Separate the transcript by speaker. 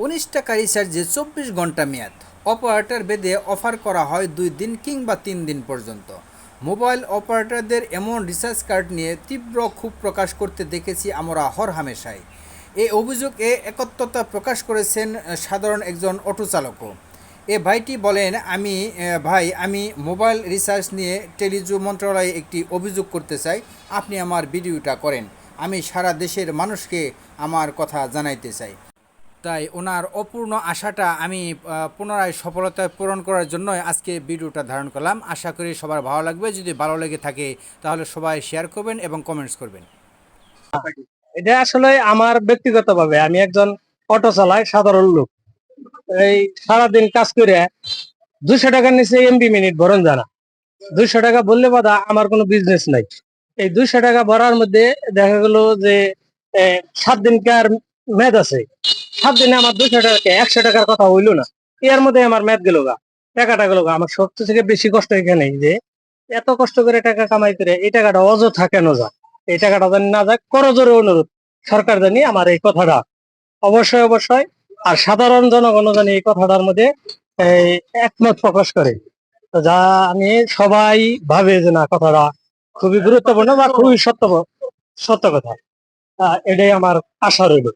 Speaker 1: উনিশ টাকা রিচার্জে চব্বিশ ঘণ্টা মেয়াদ। অপারেটর বেদে অফার করা হয় দুই দিন কিংবা তিন দিন পর্যন্ত। মোবাইল অপারেটরদের এমন রিচার্জ কার্ড নিয়ে তীব্র ক্ষোভ প্রকাশ করতে দেখেছি আমরা হর হামেশায় এই অভিযোগে একত্রতা প্রকাশ করেছেন সাধারণ একজন অটো চালকও। এ ভাইটি বলেন, আমি ভাই, আমি মোবাইল রিচার্জ নিয়ে টেলিজু মন্ত্রণালয়ে একটি অভিযোগ করতে চাই। আপনি আমার ভিডিওটা করেন। আমি সারা দেশের মানুষকে আমার কথা জানাইতে চাই। তাই ওনার অপূর্ণ আশাটা আমি পুনরায় সফলতায় পূরণ করার জন্যই আজকে ভিডিওটা ধারণ করলাম। আশা করি সবার ভালো লাগবে। যদি ভালো লেগে থাকে, তাহলে সবাই শেয়ার করবেন এবং কমেন্টস করবেন।
Speaker 2: এটা আসলে আমার ব্যক্তিগতভাবে, আমি একজন অটো চালাই সাধারণ লোক। এই সারাদিন কাজ করে দুশো টাকার নিচে এমবি মিনিট ভরণ জানা। দুইশো টাকা বললে বাদা আমার কোনো বিজনেস নাই। এই দুইশো টাকা ভরার মধ্যে দেখা গেল যে সাত দিনকার মেয়াদ আছে। সাত দিনে আমার দুইশো টাকা একশো টাকার কথা হইল না। এর মধ্যে আমার মেয়াদ গেল গা। টাকাটা গেল গা। আমার সবচেয়ে থেকে বেশি কষ্ট এখানে যে, এত কষ্ট করে টাকা কামাই করে এই টাকাটা অযথা কেন যায় এই টাকাটা যেন না যাক করজোরে অনুরোধ। সরকার জানি আমার এই কথাটা। অবশ্যই অবশ্যই। আর সাধারণ জনগণ জানি এই কথাটার মধ্যে একমত প্রকাশ করে। যা আমি সবাই ভাবে যে না, কথাটা খুবই গুরুত্বপূর্ণ বা খুবই সত্য সত্য কথা। এটাই আমার আশা রইল।